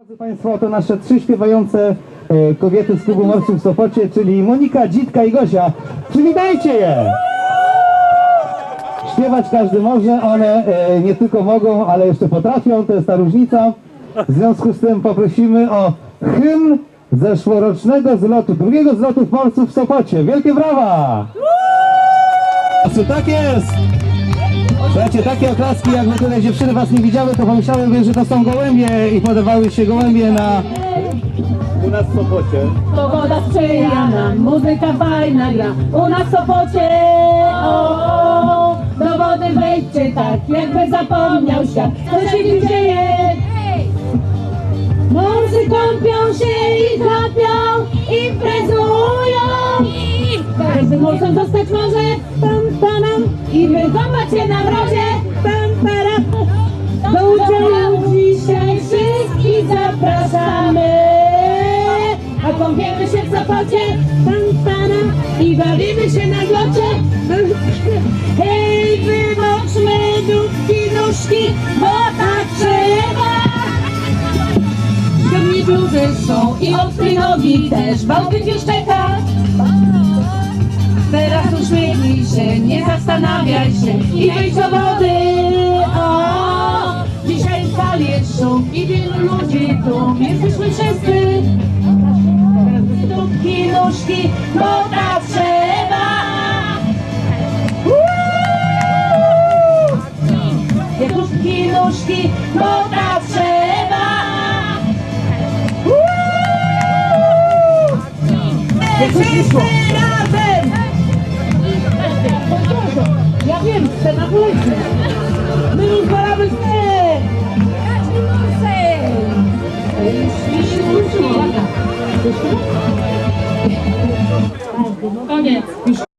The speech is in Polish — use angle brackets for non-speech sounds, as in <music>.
Drodzy Państwo, to nasze trzy śpiewające e, kobiety z klubu morskim w Sopocie, czyli Monika, Dzitka i Gosia. Przywitajcie je! Śpiewać każdy może, one e, nie tylko mogą, ale jeszcze potrafią, to jest ta różnica. W związku z tym poprosimy o hymn zeszłorocznego zlotu, drugiego zlotu morsów w Sopocie. Wielkie brawa! Co tak jest! Słuchajcie, takie oklaski, jakby tutaj dziewczyny was nie widziały, to pomyślałyby, że to są gołębie i podawały się gołębie na... U nas w Sopocie. Pogoda sprzyja nam, muzyka fajna gra U nas w Sopocie, o, o, do wody wejdźcie tak, jakby zapomniał świat Co się nim dzieje? Morsem zostać może, tam, tam, i wykąpać się na mrozie, tam, taram. Do udziału dzisiaj wszystkich zapraszamy. A kąpiemy się w Sopocie, tam, tam, i bawimy się na zlocie <laughs> Hej, wymoczmy dupki, nóżki, bo tak trzeba. Ciągnij bluzy są i ostry nogi też, Bałtyk już czeka uśmiechnij się, nie zastanawiaj się i wyjdź do wody. O, dzisiaj fal jest szum i wielu ludzi tu, jesteśmy wszyscy. Stópki, nóżki, bo tak trzeba. Jak nóżki, bo tak trzeba. Uuu! Wszyscy Chcę na ulicy. My uzwalamy sen. Koniec. Już